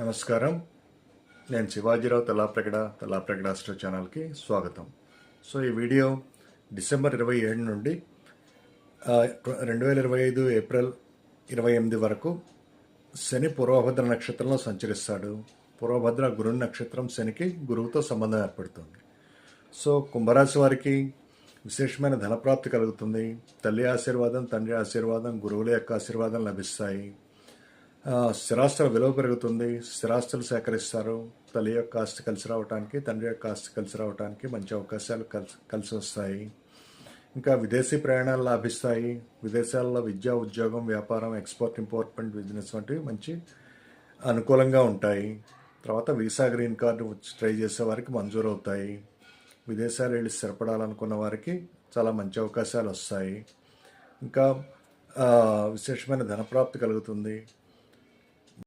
నమస్కారం. నేను శివాజీరావు తలాప్రగడ తలాప్రగడ ఆస్ట్రో ఛానల్కి స్వాగతం. సో ఈ వీడియో డిసెంబర్ ఇరవై ఏడు నుండి రెండు వేల ఇరవై ఐదు ఏప్రిల్ ఇరవై ఎనిమిది వరకు శని పూర్వభద్ర నక్షత్రంలో సంచరిస్తాడు. పూర్వభద్ర గురు నక్షత్రం శనికి గురువుతో సంబంధం ఏర్పడుతుంది. సో కుంభరాశి వారికి విశేషమైన ధనప్రాప్తి కలుగుతుంది. తల్లి ఆశీర్వాదం తండ్రి ఆశీర్వాదం గురువుల యొక్క ఆశీర్వాదం లభిస్తాయి. స్థిరాస్తుల విలువ పెరుగుతుంది. స్థిరాస్తులు సేకరిస్తారు. తల్లి యొక్క ఆస్తి కలిసి రావడానికి తండ్రి యొక్క ఆస్తి కలిసి రావడానికి మంచి అవకాశాలు కలిసి కలిసి వస్తాయి. ఇంకా విదేశీ ప్రయాణాలు లాభిస్తాయి. విదేశాల్లో విద్య ఉద్యోగం వ్యాపారం ఎక్స్పోర్ట్ ఇంపోర్ట్మెంట్ బిజినెస్ వంటివి మంచి అనుకూలంగా ఉంటాయి. తర్వాత వీసా గ్రీన్ కార్డు ట్రై చేసే వారికి మంజూరు అవుతాయి. విదేశాలు వెళ్ళి స్థిరపడాలనుకున్న వారికి చాలా మంచి అవకాశాలు వస్తాయి. ఇంకా విశేషమైన ధనప్రాప్తి కలుగుతుంది.